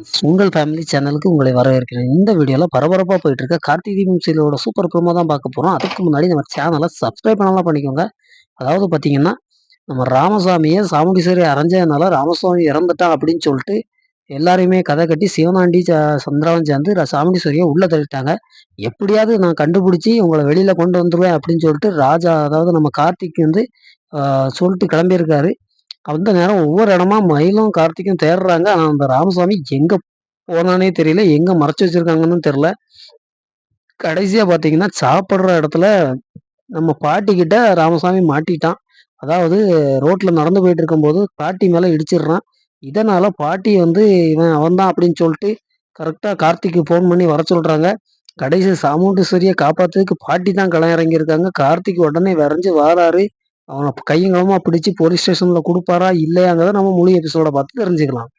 Friends உங்கள் family சேனலுக்கு உங்களை வரவேற்கிறேன். இந்த வீடியோவில் பரபரப்பாக போயிட்டு இருக்க கார்த்திக் தீபம் சீலோட சூப்பர் ப்ரோமோ தான் பார்க்க போகிறோம் அதுக்கு முன்னாடி நம்ம சேனலை சப்ஸ்கிரைப் பண்ணலாம் பண்ணிக்கோங்க. அதாவது பார்த்தீங்கன்னா நம்ம ராமசாமியை சாமுண்டீஸ்வரி அரைஞ்சதுனால ராமசாமி இறந்துட்டான் அப்படின்னு சொல்லிட்டு எல்லாரையுமே கதை கட்டி சிவனாண்டி சந்திராவன் சேர்ந்து சாமுண்டீஸ்வரியை உள்ளே தள்ளிட்டாங்க. எப்படியாவது நான் கண்டுபிடிச்சி உங்களை வெளியில் கொண்டு வந்துடுவேன் அப்படின்னு சொல்லிட்டு ராஜா அதாவது நம்ம கார்த்திக் வந்து சொல்லிட்டு கிளம்பியிருக்காரு. அந்த நேரம் ஒவ்வொரு இடமா மயிலும் கார்த்திக்கும் தேடுறாங்க. ஆனா அந்த ராமசாமி எங்க போனானே தெரியல. எங்க மறைச்சு வச்சிருக்காங்கன்னு தெரியல. கடைசியா பாத்தீங்கன்னா சாப்பிடுற இடத்துல நம்ம பாட்டி கிட்ட ராமசாமி மாட்டிட்டான். அதாவது ரோட்ல நடந்து போயிட்டு இருக்கும்போது பாட்டி மேல இடிச்சிடுறான். இதனால பாட்டி வந்து இவன் அவன்தான் அப்படின்னு சொல்லிட்டு கரெக்டா கார்த்திக்கு ஃபோன் பண்ணி வர சொல்றாங்க. கடைசி சாமுண்டீஸ்வரியை காப்பாத்துறதுக்கு பாட்டி தான் களம் இறங்கியிருக்காங்க. கார்த்திக் உடனே விரைஞ்சு வாராரு. அவனை கையும் களமா பிடிச்சு போலீஸ் ஸ்டேஷன்ல கொடுப்பாரா இல்லையாங்கிறத நம்ம முழு எபிசோட பார்த்து தெரிஞ்சுக்கலாம்.